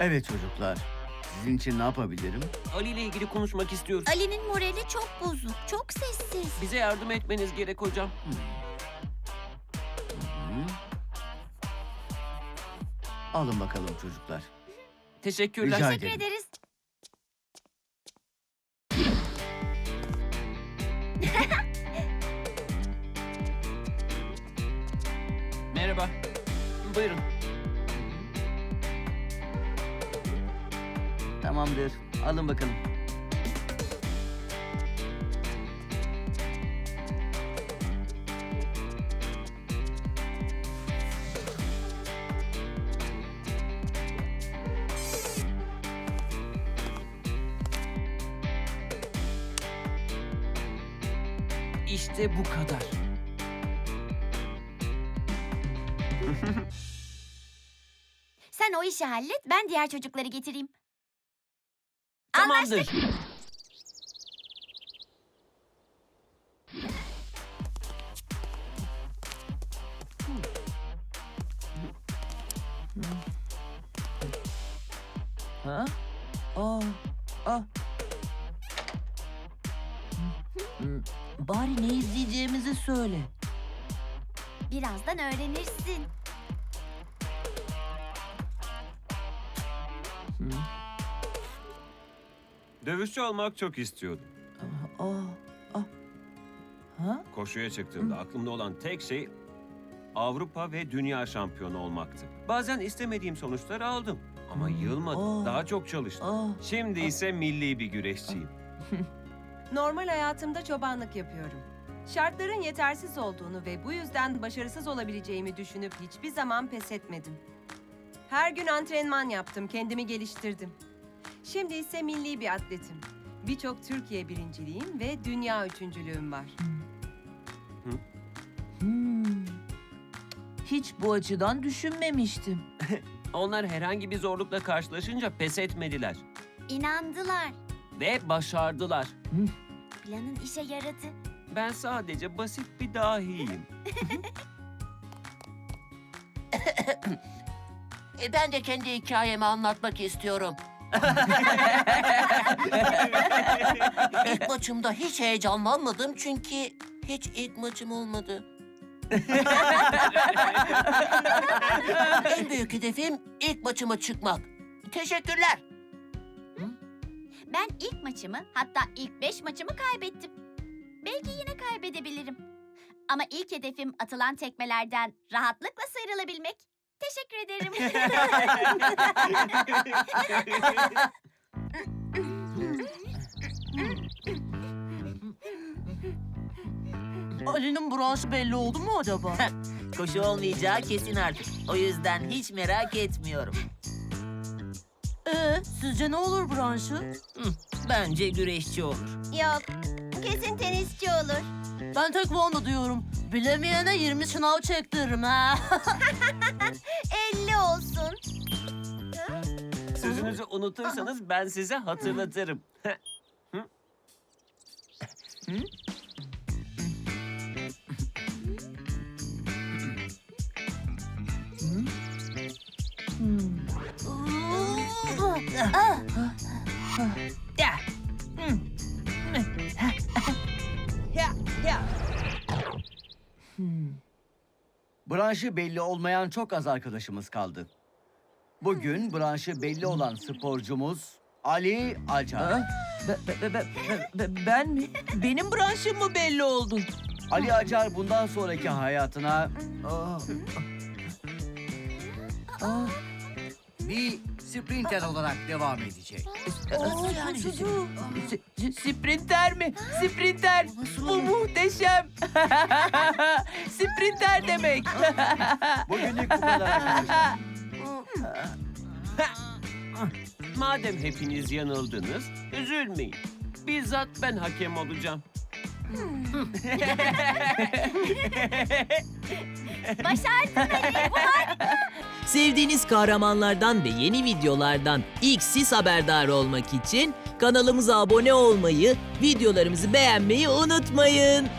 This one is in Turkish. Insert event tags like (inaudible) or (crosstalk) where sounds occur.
Evet çocuklar. Sizin için ne yapabilirim? Ali ile ilgili konuşmak istiyoruz. Ali'nin morali çok bozuk, çok sessiz. Bize yardım etmeniz gerek hocam. Hı? Alın bakalım çocuklar. Teşekkürler. Rica Teşekkür ederim. ederiz. Merhaba. Buyurun. Tamamdır. Alın bakalım. İşte bu kadar. Sen o işi hallet, ben diğer çocukları getireyim. Tamamdır. Ha? Aa, aa. Hmm, Bari ne izleyeceğimizi söyle. Birazdan öğrenirsin. Hmm, Dövüşçü olmak çok istiyordum. Aa, aa. Ha? Koşuya çıktığımda aklımda olan tek şey Avrupa ve dünya şampiyonu olmaktı. Bazen istemediğim sonuçları aldım ama Hmm. yılmadım. Aa. Daha çok çalıştım. Aa. Şimdi ise milli bir güreşçiyim. (laughs) Normal hayatımda çobanlık yapıyorum. Şartların yetersiz olduğunu ve bu yüzden başarısız olabileceğimi düşünüp hiçbir zaman pes etmedim. Her gün antrenman yaptım, kendimi geliştirdim. Şimdi ise milli bir atletim. Birçok Türkiye birinciliğim ve dünya üçüncülüğüm var. Hmm. Hiç bu açıdan düşünmemiştim. (laughs) Onlar herhangi bir zorlukla karşılaşınca pes etmediler. İnandılar. Ve başardılar. Planın işe yaradı. Ben sadece basit bir dahiyim. (laughs) E, ben de kendi hikayemi anlatmak istiyorum. (laughs) ilk maçımda hiç heyecanlanmadım çünkü hiç ilk maçım olmadı. (laughs) en büyük hedefim ilk maçıma çıkmak. Teşekkürler. Ben ilk maçımı, hatta ilk beş maçımı kaybettim. Belki yine kaybedebilirim. Ama ilk hedefim atılan tekmelerden rahatlıkla sıyrılabilmek. Teşekkür ederim. Ali'nin branşı belli oldu mu acaba? (laughs) Koşu olmayacağı kesin artık. O yüzden hiç merak etmiyorum. Ee, sizce ne olur branşı? Hı, bence güreşçi olur. Yok, kesin tenisçi olur. Ben tekvando diyorum. Bilemeyene 20 sınav çektiririm ha. (laughs) Sözünüzü unutursanız ben size hatırlatırım. Ya. Branşı belli olmayan çok az arkadaşımız kaldı. Bugün branşı belli olan sporcumuz Ali Acar. Be- be- be- be- be- ben mi? Benim branşım mı belli oldu? Ali Acar bundan sonraki hayatına Aa. Bir sprinter olarak devam edecek. Aa, yani çocuğu. S- s- Sprinter mi? Sprinter. Bu muhteşem. (laughs) Sprinter demek. bugünlük bu kadar arkadaşlar. (laughs) Madem hepiniz yanıldınız, üzülmeyin. Bizzat ben hakem olacağım. (laughs) Başardın Ali. Sevdiğiniz kahramanlardan ve yeni videolardan ilk siz haberdar olmak için kanalımıza abone olmayı, videolarımızı beğenmeyi unutmayın.